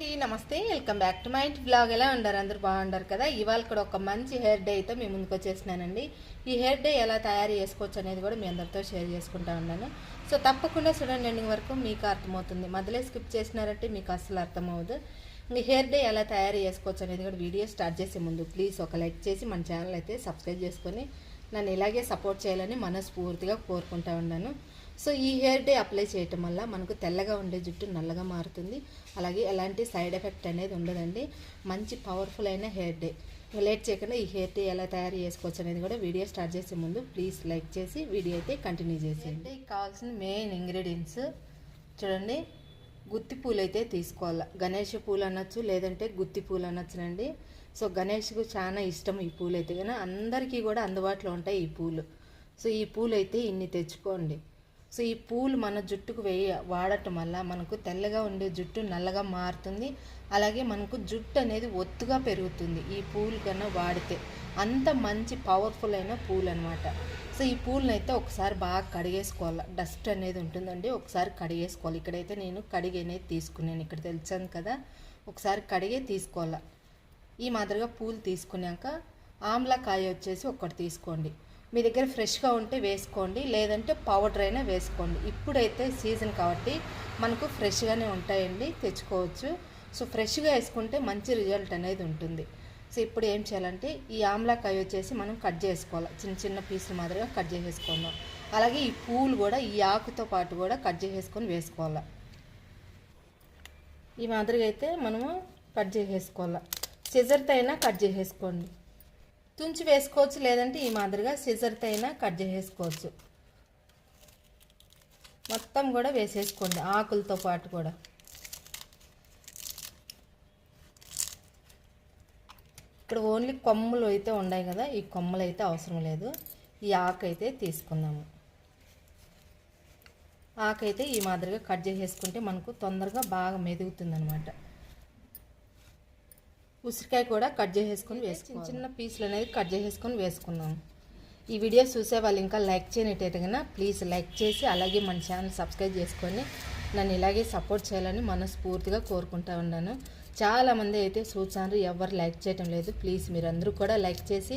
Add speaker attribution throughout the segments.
Speaker 1: అండి నమస్తే welcome back to my blog. ఎలా ఉన్నారు? అందరు బాగున్నారు కదా? ఇవాళ కూడా ఒక మంచి హెయిర్ డే అయితే మీ ముందుకు వచ్చేసినానండి ఈ హెయిర్ డే ఎలా తయారు చేసుకోవచ్చు అనేది కూడా మీ అందరితో షేర్ చేసుకుంటా ఉన్నాను. సో తప్పకుండా చూడండి ఎండింగ్ వరకు మీకు అర్థమవుతుంది. మధ్యలో స్కిప్ చేసినారంటే మీకు అస్సలు అర్థమవుదు ఈ హెయిర్ డే ఎలా తయారు చేసుకోవచ్చు అనేది కూడా వీడియో స్టార్ట్ చేసే ముందు ప్లీజ్ ఒక లైక్ చేసి మన ఛానల్ అయితే సబ్స్క్రైబ్ చేసుకొని నన్ను ఇలాగే సపోర్ట్ చేయాలని మనస్ఫూర్తిగా కోరుకుంటా ఉన్నాను. సో ఈ హెయిర్ డే అప్లై చేయటం వల్ల మనకు తెల్లగా ఉండే జుట్టు నల్లగా మారుతుంది. అలాగే ఎలాంటి సైడ్ ఎఫెక్ట్ అనేది ఉండదండి. మంచి పవర్ఫుల్ అయిన హెయిర్ డే. లేట్ చేయకుండా ఈ హెయిర్ డే ఎలా తయారు చేసుకోవచ్చు అనేది కూడా వీడియో స్టార్ట్ చేసే ముందు ప్లీజ్ లైక్ చేసి వీడియో అయితే కంటిన్యూ చేసేయండి. కావాల్సిన మెయిన్ ఇంగ్రీడియంట్స్ చూడండి. గుత్తి పూలు అయితే తీసుకోవాలి? గణేష్ పూలు అనొచ్చు లేదంటే గుత్తి పూలు అనొచ్చునండి. సో గణేష్కు చాలా ఇష్టం ఈ పూలు అయితే కానీ అందరికీ కూడా అందుబాటులో ఉంటాయి ఈ పూలు. సో ఈ పూలు అయితే ఇన్ని తెచ్చుకోండి. సో ఈ పూలు మన జుట్టుకు వేయ వాడటం వల్ల మనకు తెల్లగా ఉండే జుట్టు నల్లగా మారుతుంది. అలాగే మనకు జుట్టు అనేది ఒత్తుగా పెరుగుతుంది ఈ పూలు కన్నా వాడితే. అంత మంచి పవర్ఫుల్ అయిన పూలు అనమాట సో ఈ పూలను అయితే ఒకసారి బాగా కడిగేసుకోవాలి. డస్ట్ అనేది ఉంటుందండి ఒకసారి కడిగేసుకోవాలి. ఇక్కడైతే నేను కడిగి అనేది తీసుకున్నాను. ఇక్కడ తెలిసాను కదా. ఒకసారి కడిగే తీసుకోవాలి. ఈ మాదిరిగా పూలు తీసుకున్నాక ఆమ్లకాయ వచ్చేసి ఒకటి తీసుకోండి. మీ దగ్గర ఫ్రెష్గా ఉంటే వేసుకోండి లేదంటే పౌడర్ అయినా వేసుకోండి. ఇప్పుడైతే సీజన్ కాబట్టి మనకు ఫ్రెష్గానే ఉంటాయండి తెచ్చుకోవచ్చు. సో ఫ్రెష్గా వేసుకుంటే మంచి రిజల్ట్ అనేది ఉంటుంది. సో ఇప్పుడు ఏం చేయాలంటే ఈ ఆమ్లాకాయ వచ్చేసి మనం కట్ చేసుకోవాలి. చిన్న చిన్న పీసులు మాదిరిగా కట్ చేసేసుకుందాం. అలాగే ఈ పూలు కూడా ఈ ఆకుతో పాటు కూడా కట్ చేసేసుకొని వేసుకోవాలి. ఈ మాదిరిగా అయితే మనము కట్ చేసేసుకోవాలి. సిజర్తో అయినా కట్ చేసేసుకోండి. తుంచి వేసుకోవచ్చు లేదంటే ఈ మాదిరిగా సిజర్తో అయినా కట్ చేసేసుకోవచ్చు. మొత్తం కూడా వేసేసుకోండి ఆకులతో పాటు కూడా. ఇక్కడ ఓన్లీ కొమ్మలు అయితే ఉన్నాయి కదా ఈ కొమ్మలు అయితే అవసరం లేదు. ఈ ఆకు అయితే తీసుకుందాము. ఆకు అయితే ఈ మాదిరిగా కట్ చేసేసుకుంటే మనకు తొందరగా బాగా మెదుగుతుంది అనమాట ఉసిరికాయ కూడా కట్ చేసేసుకొని వేసుకుని చిన్న పీసులు అనేది కట్ చేసేసుకొని వేసుకుందాం ఈ వీడియో చూసే వాళ్ళు ఇంకా లైక్ చేయనట్టయితే ప్లీజ్ లైక్ చేసి అలాగే మన ఛానల్ సబ్స్క్రైబ్ చేసుకొని నన్ను ఇలాగే సపోర్ట్ చేయాలని మనస్ఫూర్తిగా కోరుకుంటా ఉన్నాను. చాలామంది అయితే చూసారు ఎవరు లైక్ చేయటం లేదు. ప్లీజ్ మీరందరూ కూడా లైక్ చేసి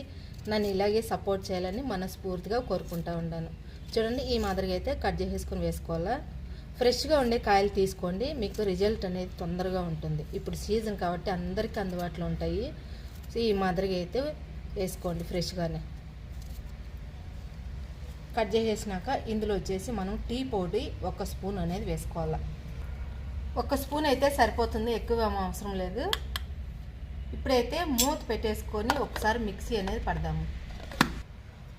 Speaker 1: నన్ను ఇలాగే సపోర్ట్ చేయాలని మనస్ఫూర్తిగా కోరుకుంటా ఉన్నాను. చూడండి ఈ మాదిరిగా అయితే కట్ చేసేసుకొని వేసుకోవాలా? ఫ్రెష్గా ఉండే కాయలు తీసుకోండి మీకు రిజల్ట్ అనేది తొందరగా ఉంటుంది. ఇప్పుడు సీజన్ కాబట్టి అందరికీ అందుబాటులో ఉంటాయి. ఈ మాదిరిగా అయితే వేసుకోండి ఫ్రెష్గానే. కట్ చేసేసినాక ఇందులో వచ్చేసి మనం టీ పొడి ఒక స్పూన్ అనేది వేసుకోవాలి. ఒక స్పూన్ అయితే సరిపోతుంది ఎక్కువ అవసరం లేదు. ఇప్పుడైతే మూత పెట్టేసుకొని ఒకసారి మిక్సీ అనేది పడదాము.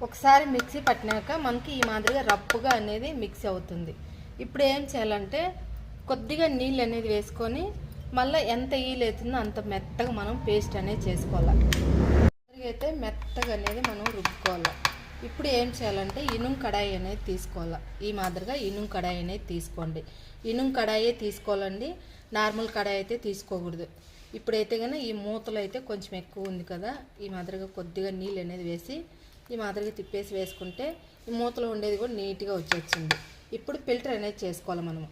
Speaker 1: ఒకసారి మిక్సీ పట్టినాక మనకి ఈ మాదిరిగా రప్పుగా అనేది మిక్సీ అవుతుంది. ఇప్పుడు ఏం చేయాలంటే కొద్దిగా నీళ్ళు అనేది వేసుకొని మళ్ళీ ఎంత ఈలు అవుతుందో అంత మెత్తగా మనం పేస్ట్ అనేది చేసుకోవాలి. అయితే మెత్తగా అనేది మనం రుబ్బుకోవాలి. ఇప్పుడు ఏం చేయాలంటే ఇనుం కడాయి అనేది తీసుకోవాలి. ఈ మాదిరిగా ఇనుం కడాయి అనేది తీసుకోండి. ఇనుం కడాయి తీసుకోవాలండి. నార్మల్ కడాయి అయితే తీసుకోకూడదు. ఇప్పుడైతే కానీ ఈ మూతలు అయితే కొంచెం ఎక్కువ ఉంది కదా ఈ మాదిరిగా కొద్దిగా నీళ్ళు అనేది వేసి ఈ మాదిరిగా తిప్పేసి వేసుకుంటే ఈ మూతలో ఉండేది కూడా నీట్గా వచ్చేసింది ఇప్పుడు ఫిల్టర్ అనేది చేసుకోవాలి మనము.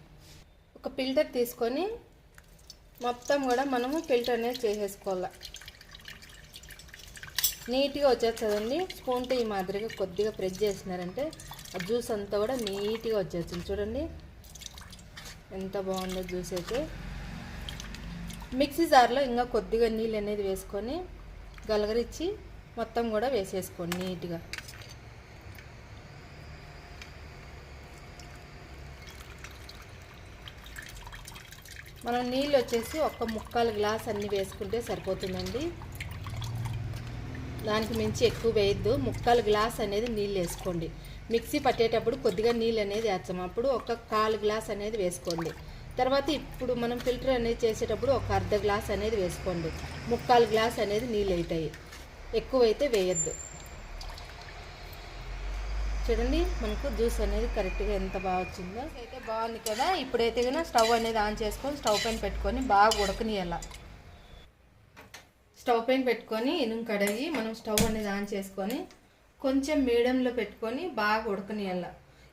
Speaker 1: ఒక ఫిల్టర్ తీసుకొని మొత్తం కూడా మనము ఫిల్టర్ అనేది చేసేసుకోవాలి. నీట్గా వచ్చేస్తుందండి. స్పూన్తో ఈ మాదిరిగా కొద్దిగా ప్రెస్ చేసినారంటే ఆ జ్యూస్ అంతా కూడా నీట్గా వచ్చేస్తుంది. చూడండి. ఎంత బాగుందో జ్యూస్ అయితే. మిక్సీ జార్లో ఇంకా కొద్దిగా నీళ్ళు అనేది వేసుకొని గలగరిచ్చి మొత్తం కూడా వేసేసుకోండి నీట్గా. మనం నీళ్ళు వచ్చేసి ఒక ముక్కాలు గ్లాస్ అన్ని వేసుకుంటే సరిపోతుందండి. దానికి మించి ఎక్కువ వేయద్దు. ముక్కాలు గ్లాస్ అనేది నీళ్ళు వేసుకోండి. మిక్సీ పట్టేటప్పుడు కొద్దిగా నీళ్ళు అనేది వేస్తాం. అప్పుడు ఒక కాలు గ్లాస్ అనేది వేసుకోండి. తర్వాత ఇప్పుడు మనం ఫిల్టర్ అనేది చేసేటప్పుడు ఒక అర్ధ గ్లాస్ అనేది వేసుకోండి. ముక్కాలు గ్లాస్ అనేది నీళ్ళు అవుతాయి ఎక్కువైతే వేయద్దు. చూడండి మనకు జ్యూస్ అనేది కరెక్ట్గా ఎంత బాగా వచ్చిందో. అయితే బాగుంది కదా? ఇప్పుడైతే కన్నా స్టవ్ అనేది ఆన్ చేసుకొని స్టవ్ పైన పెట్టుకొని బాగా ఉడకనియాల స్టవ్ పైన పెట్టుకొని ఇనుము కడిగి మనం స్టవ్ అనేది ఆన్ చేసుకొని కొంచెం మీడియంలో పెట్టుకొని బాగా ఉడకనియాల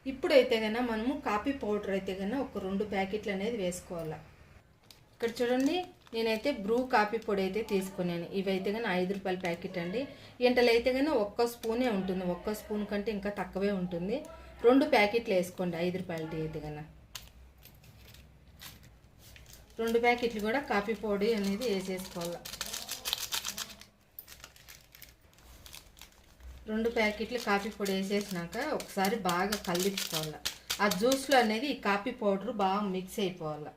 Speaker 1: ఇప్పుడైతే కన్నా మనము కాఫీ పౌడర్ అయితే కన్నా ఒక రెండు ప్యాకెట్లు అనేది వేసుకోవాలి. ఇక్కడ చూడండి నేనైతే బ్రూ కాఫీ పొడి అయితే తీసుకున్నాను. ఇవైతే కానీ ఐదు రూపాయల ప్యాకెట్ అండి. ఇంటలో అయితే కానీ ఒక్క స్పూనే ఉంటుంది. ఒక్క స్పూన్ కంటే ఇంకా తక్కువే ఉంటుంది. రెండు ప్యాకెట్లు వేసుకోండి. ఐదు రూపాయలది అయితే కన్నా రెండు ప్యాకెట్లు కూడా కాఫీ పొడి అనేది వేసేసుకోవాలి. రెండు ప్యాకెట్లు కాఫీ పొడి వేసేసినాక ఒకసారి బాగా కలిపించుకోవాలి ఆ జ్యూస్లో అనేది ఈ కాఫీ పౌడర్ బాగా మిక్స్ అయిపోవాలి.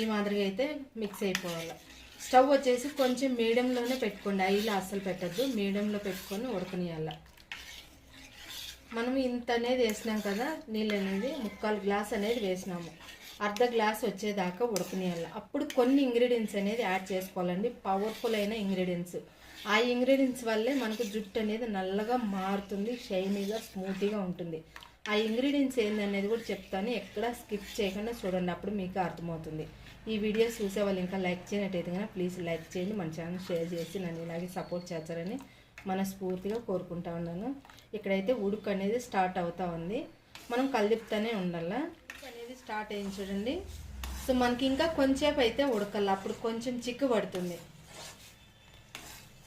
Speaker 1: ఈ మాదిరిగా అయితే మిక్స్ అయిపోవాలి. స్టవ్ వచ్చేసి కొంచెం మీడియంలోనే పెట్టుకోండి. ఐలో అస్సలు పెట్టద్దు. మీడియంలో పెట్టుకొని ఉడకనియాల మనం ఇంత అనేది వేసినాం కదా నీళ్ళు అనేది ముక్కాలు గ్లాస్ అనేది వేసినాము. అర్ధ గ్లాస్ వచ్చేదాకా ఉడకనియాల అప్పుడు కొన్ని ఇంగ్రీడియంట్స్ అనేది యాడ్ చేసుకోవాలండి. పవర్ఫుల్ అయిన ఇంగ్రీడియంట్స్. ఆ ఇంగ్రీడియంట్స్ వల్లే మనకు జుట్టు అనేది నల్లగా మారుతుంది షైనీగా స్మూతీగా ఉంటుంది. ఆ ఇంగ్రీడియంట్స్ ఏందనేది కూడా చెప్తాను. ఎక్కడ స్కిప్ చేయకుండా చూడండి. అప్పుడు మీకు అర్థమవుతుంది. ఈ వీడియోస్ చూసే వాళ్ళు ఇంకా లైక్ చేయనట్టయితే కనుక ప్లీజ్ లైక్ చేయండి. మన ఛానల్ షేర్ చేసి నన్ను ఇలాగే సపోర్ట్ చేస్తారని మనస్ఫూర్తిగా కోరుకుంటా ఉన్నాను. ఇక్కడైతే ఉడుకు అనేది స్టార్ట్ అవుతా ఉంది. మనం కలుపుతూనే ఉండాలా. అనేది స్టార్ట్ అయింది చూడండి. సో మనకి ఇంకా కొంచెంసేపు అయితే ఉడకాలి. అప్పుడు కొంచెం చిక్కు పడుతుంది.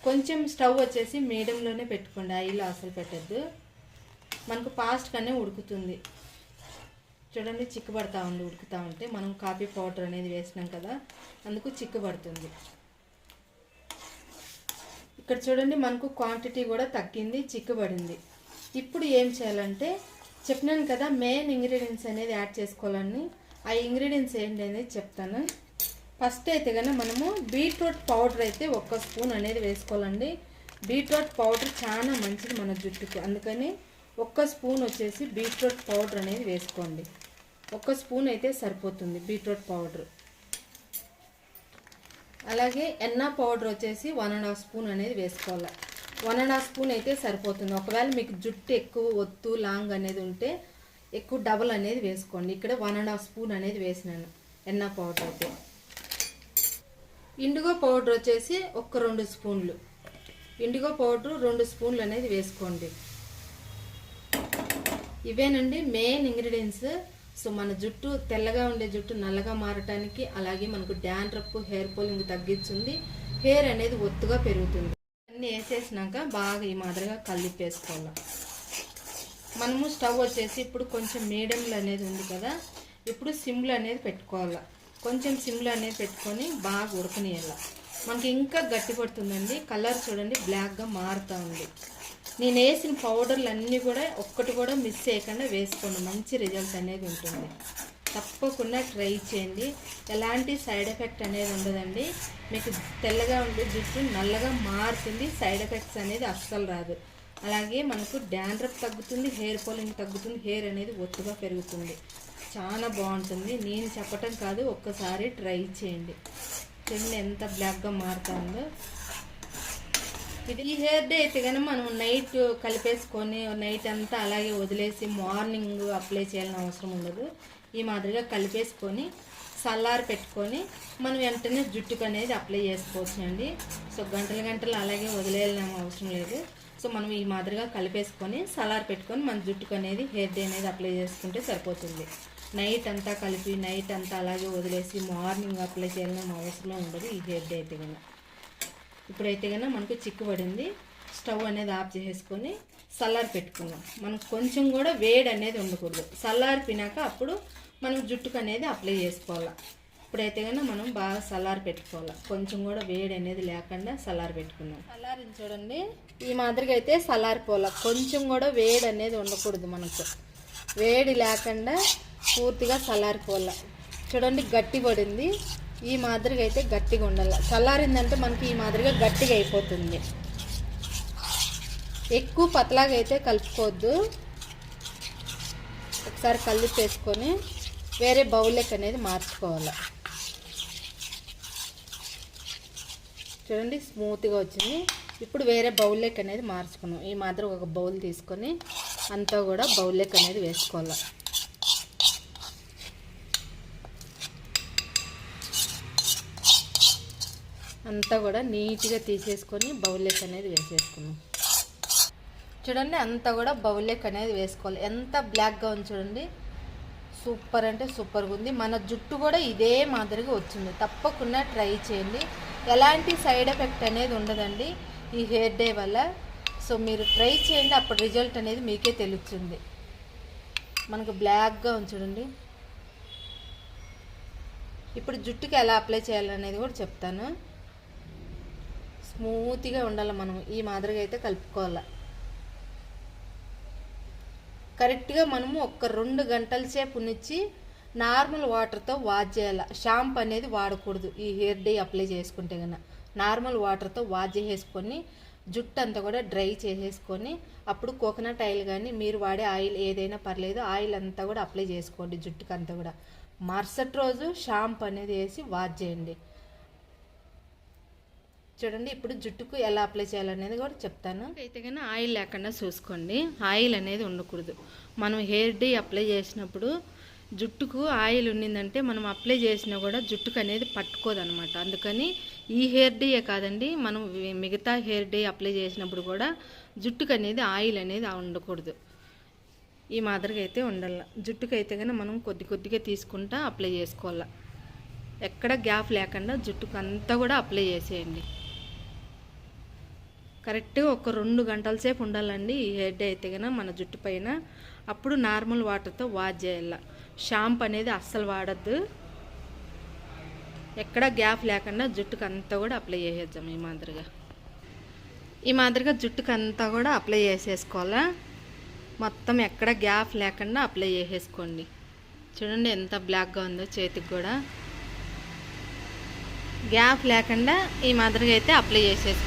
Speaker 1: కొంచెం స్టవ్ వచ్చేసి మీడియంలోనే పెట్టుకోండి. ఆయిల్ అసలు పెట్టద్దు. మనకు ఫాస్ట్గానే ఉడుకుతుంది. చూడండి చిక్కుబడతా ఉంది ఉడుకుతూ ఉంటే. మనం కాఫీ పౌడర్ అనేది వేసినాం కదా అందుకు చిక్కుబడుతుంది. ఇక్కడ చూడండి మనకు క్వాంటిటీ కూడా తగ్గింది చిక్కుబడింది. ఇప్పుడు ఏం చేయాలంటే చెప్పినాను కదా మెయిన్ ఇంగ్రీడియంట్స్ అనేది యాడ్ చేసుకోవాలని. ఆ ఇంగ్రీడియంట్స్ ఏంటి అనేది చెప్తాను. ఫస్ట్ అయితే కనుక మనము బీట్రూట్ పౌడర్ అయితే ఒక్క స్పూన్ అనేది వేసుకోవాలండి. బీట్రూట్ పౌడర్ చాలా మంచిది మన జుట్టుకి. అందుకని ఒక్క స్పూన్ వచ్చేసి బీట్రూట్ పౌడర్ అనేది వేసుకోండి. ఒక్క స్పూన్ అయితే సరిపోతుంది బీట్రూట్ పౌడర్. అలాగే ఎన్న పౌడర్ వచ్చేసి వన్ అండ్ హాఫ్ స్పూన్ అనేది వేసుకోవాలి. వన్ అండ్ హాఫ్ స్పూన్ అయితే సరిపోతుంది. ఒకవేళ మీకు జుట్టు ఎక్కువ ఒత్తు లాంగ్ అనేది ఉంటే ఎక్కువ డబల్ అనేది వేసుకోండి. ఇక్కడ వన్ అండ్ హాఫ్ స్పూన్ అనేది వేసినాను ఎన్న పౌడర్ అయితే. ఇండిగో పౌడర్ వచ్చేసి ఒక రెండు స్పూన్లు. ఇండిగో పౌడర్ రెండు స్పూన్లు అనేది వేసుకోండి. ఇవేనండి మెయిన్ ఇంగ్రీడియంట్స్ సో మన జుట్టు తెల్లగా ఉండే జుట్టు నల్లగా మారటానికి అలాగే మనకు డాండ్రప్ హెయిర్ పోలింగ్ తగ్గించుంది. హెయిర్ అనేది ఒత్తుగా పెరుగుతుంది. అన్నీ వేసేసినాక బాగా ఈ మాదిరిగా కలిపేసుకోవాలి. మనము స్టవ్ వచ్చేసి ఇప్పుడు కొంచెం మీడియంలో అనేది ఉంది కదా ఇప్పుడు సిమ్లు అనేది పెట్టుకోవాలి. కొంచెం సిమ్లు అనేది పెట్టుకొని బాగా ఉడకనియాల మనకి ఇంకా గట్టి పడుతుందండి కలర్ చూడండి బ్లాక్గా మారుతూ ఉంది నేను వేసిన పౌడర్లు అన్నీ కూడా ఒక్కటి కూడా మిస్ చేయకుండా వేసుకోండి. మంచి రిజల్ట్ అనేది ఉంటుంది. తప్పకుండా ట్రై చేయండి. ఎలాంటి సైడ్ ఎఫెక్ట్ అనేది ఉండదండి. మీకు తెల్లగా ఉండే జుట్టు నల్లగా మారుతుంది. సైడ్ ఎఫెక్ట్స్ అనేది అస్సలు రాదు. అలాగే మనకు డాండ్రఫ్ తగ్గుతుంది హెయిర్ ఫాలింగ్ తగ్గుతుంది హెయిర్ అనేది ఒత్తుగా పెరుగుతుంది. చాలా బాగుంటుంది. నేను చెప్పటం కాదు ఒక్కసారి ట్రై చేయండి. చూడండి ఎంత బ్లాక్గా మారుతుందో. ఇది ఈ హెయిర్ డే అయితే కానీ మనం నైట్ కలిపేసుకొని నైట్ అంతా అలాగే వదిలేసి మార్నింగ్ అప్లై చేయాలని అవసరం ఉండదు. ఈ మాదిరిగా కలిపేసుకొని సల్లారు పెట్టుకొని మనం వెంటనే జుట్టుకు అనేది అప్లై చేసుకోవచ్చునండి సో గంటలు గంటలు అలాగే వదిలేయాలని అవసరం లేదు. సో మనం ఈ మాదిరిగా కలిపేసుకొని సలార్ పెట్టుకొని మన జుట్టుకు అనేది హెయిర్ డే అనేది అప్లై చేసుకుంటే సరిపోతుంది. నైట్ అంతా కలిపి నైట్ అంతా అలాగే వదిలేసి మార్నింగ్ అప్లై చేయాలని అవసరం ఉండదు ఈ హెయిర్ డే అయితే కనుక ఇప్పుడైతే కనుక మనకు చిక్కు పడింది స్టవ్ అనేది ఆఫ్ చేసేసుకొని సల్లారి పెట్టుకుందాం. మనకు కొంచెం కూడా వేడి అనేది ఉండకూడదు. చల్లారిపోయినాక అప్పుడు మనం జుట్టుకు అనేది అప్లై చేసుకోవాలి. ఇప్పుడైతే కనుక మనం బాగా సలార్ పెట్టుకోవాలి. కొంచెం కూడా వేడి అనేది లేకుండా సలార్ పెట్టుకుందాం. సలారిని చూడండి. ఈ మాదిరిగా అయితే సలారిపోవాలి కొంచెం కూడా వేడి అనేది ఉండకూడదు మనకు. వేడి లేకుండా పూర్తిగా చల్లారిపోవాలి చూడండి గట్టి పడింది ఈ మాదిరిగా అయితే గట్టిగా ఉండాలి. చల్లారిందంటే మనకి ఈ మాదిరిగా గట్టిగా అయిపోతుంది. ఎక్కువ పతలాగా అయితే కలుపుకోవద్దు. ఒకసారి కలిపేసుకొని వేరే బౌలెక్ అనేది మార్చుకోవాలి. చూడండి స్మూత్గా వచ్చింది. ఇప్పుడు వేరే బౌల్లోకి అనేది మార్చుకున్నాం. ఈ మాదిరి ఒక బౌల్ తీసుకొని అంతా కూడా బౌల్లోకి అనేది వేసుకోవాలి. అంతా కూడా నీట్గా తీసేసుకొని బౌల్లోకి అనేది వేసేసుకున్నాం చూడండి అంతా కూడా బౌల్లోకి అనేది వేసుకోవాలి. ఎంత బ్లాక్గా ఉంది చూడండి. సూపర్ అంటే సూపర్గా ఉంది. మన జుట్టు కూడా ఇదే మాదిరిగా వచ్చింది. తప్పకుండా ట్రై చేయండి. ఎలాంటి సైడ్ ఎఫెక్ట్ అనేది ఉండదండి ఈ హెయిర్ డే వల్ల. సో మీరు ట్రై చేయండి. అప్పుడు రిజల్ట్ అనేది మీకే తెలుస్తుంది. మనకు బ్లాక్గా ఉంది ఇప్పుడు జుట్టుకి ఎలా అప్లై చేయాలనేది కూడా చెప్తాను. స్మూత్గా ఉండాలి మనం. ఈ మాదిరిగా అయితే కలుపుకోవాలి. కరెక్ట్గా మనము ఒక్క రెండు గంటల సేపు నుంచి నార్మల్ వాటర్తో వాష్ చేయాలి. షాంపూ అనేది వాడకూడదు. ఈ హెయిర్ డే అప్లై చేసుకుంటే కన్నా నార్మల్ వాటర్తో వాష్ చేసేసుకొని జుట్టు అంతా కూడా డ్రై చేసేసుకొని అప్పుడు కోకోనట్ ఆయిల్ కానీ మీరు వాడే ఆయిల్ ఏదైనా పర్లేదు ఆయిల్ అంతా కూడా అప్లై చేసుకోండి జుట్టుకంతా కూడా. మరుసటి రోజు షాంపూ అనేది వేసి వాష్ చేయండి. చూడండి ఇప్పుడు జుట్టుకు ఎలా అప్లై చేయాలనేది కూడా చెప్తాను. అయితే కానీ ఆయిల్ లేకుండా చూసుకోండి. ఆయిల్ అనేది ఉండకూడదు. మనం హెయిర్ డే అప్లై చేసినప్పుడు జుట్టుకు ఆయిల్ ఉండిందంటే మనం అప్లై చేసినా కూడా జుట్టుకు అనేది పట్టుకోదనమాట. అందుకని ఈ హెయిర్ డేయే కాదండి మనం మిగతా హెయిర్ డే అప్లై చేసినప్పుడు కూడా జుట్టుకు అనేది ఆయిల్ అనేది ఉండకూడదు. ఈ మాదిరిగా అయితే ఉండాలి జుట్టుకు అయితే కానీ మనం కొద్ది కొద్దిగా తీసుకుంటా అప్లై చేసుకోవాలి. ఎక్కడ గ్యాప్ లేకుండా జుట్టుకు అంతా కూడా అప్లై చేసేయండి. కరెక్ట్గా ఒక రెండు గంటల సేపు ఉండాలండి ఈ హెడ్ అయితే కనుక మన జుట్టు పైన. అప్పుడు నార్మల్ వాటర్తో వాష్ చేయాల. షాంపు అనేది అస్సలు వాడద్దు. ఎక్కడ గ్యాప్ లేకుండా జుట్టుకు అంతా కూడా అప్లై చేసేద్దాం ఈ మాదిరిగా. ఈ మాదిరిగా జుట్టుకు అంతా కూడా అప్లై చేసేసుకోవాలా. మొత్తం ఎక్కడ గ్యాప్ లేకుండా అప్లై చేసేసుకోండి. చూడండి ఎంత బ్లాక్గా ఉందో చేతికి కూడా. గ్యాప్ లేకుండా ఈ మాదిరిగా అయితే అప్లై చేసేసి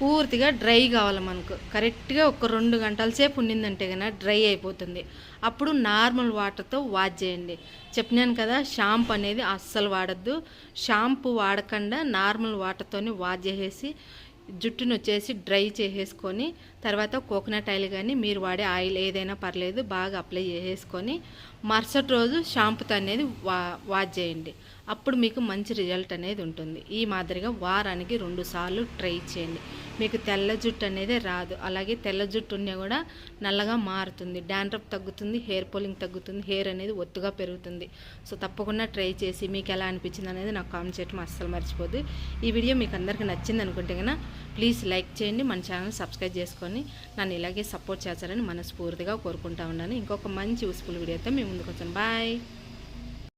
Speaker 1: పూర్తిగా డ్రై కావాలి మనకు. కరెక్ట్గా ఒక రెండు గంటల సేపు ఉండిందంటే కనుక డ్రై అయిపోతుంది. అప్పుడు నార్మల్ వాటర్తో వాష్ చేయండి. చెప్పినాను కదా షాంపూ అనేది అస్సలు వాడద్దు. షాంపూ వాడకుండా నార్మల్ వాటర్తోనే వాష్ చేసేసి జుట్టును వచ్చేసి డ్రై చేసేసుకొని తర్వాత కోకోనట్ ఆయిల్ కానీ మీరు వాడే ఆయిల్ ఏదైనా పర్లేదు బాగా అప్లై చేసేసుకొని మరుసటి రోజు షాంపూతో అనేది వా వాష్ చేయండి. అప్పుడు మీకు మంచి రిజల్ట్ అనేది ఉంటుంది. ఈ మాదిరిగా వారానికి రెండు సార్లు ట్రై చేయండి. మీకు తెల్ల జుట్టు అనేది రాదు. అలాగే తెల్ల జుట్టు ఉన్నా కూడా నల్లగా మారుతుంది. డాండ్రఫ్ తగ్గుతుంది హెయిర్ పోలింగ్ తగ్గుతుంది హెయిర్ అనేది ఒత్తుగా పెరుగుతుంది. సో తప్పకుండా ట్రై చేసి మీకు ఎలా అనిపించింది అనేది నాకు కామెంట్ చేయడం అస్సలు మర్చిపోదు ఈ వీడియో మీకు అందరికీ నచ్చింది అనుకుంటే కనుక ప్లీజ్ లైక్ చేయండి. మన ఛానల్ సబ్స్క్రైబ్ చేసుకొని నన్ను ఇలాగే సపోర్ట్ చేస్తారని మనస్ఫూర్తిగా కోరుకుంటా ఉన్నాను ఇంకొక మంచి యూస్ఫుల్ వీడియోతో మేము ముందుకు వచ్చాను బాయ్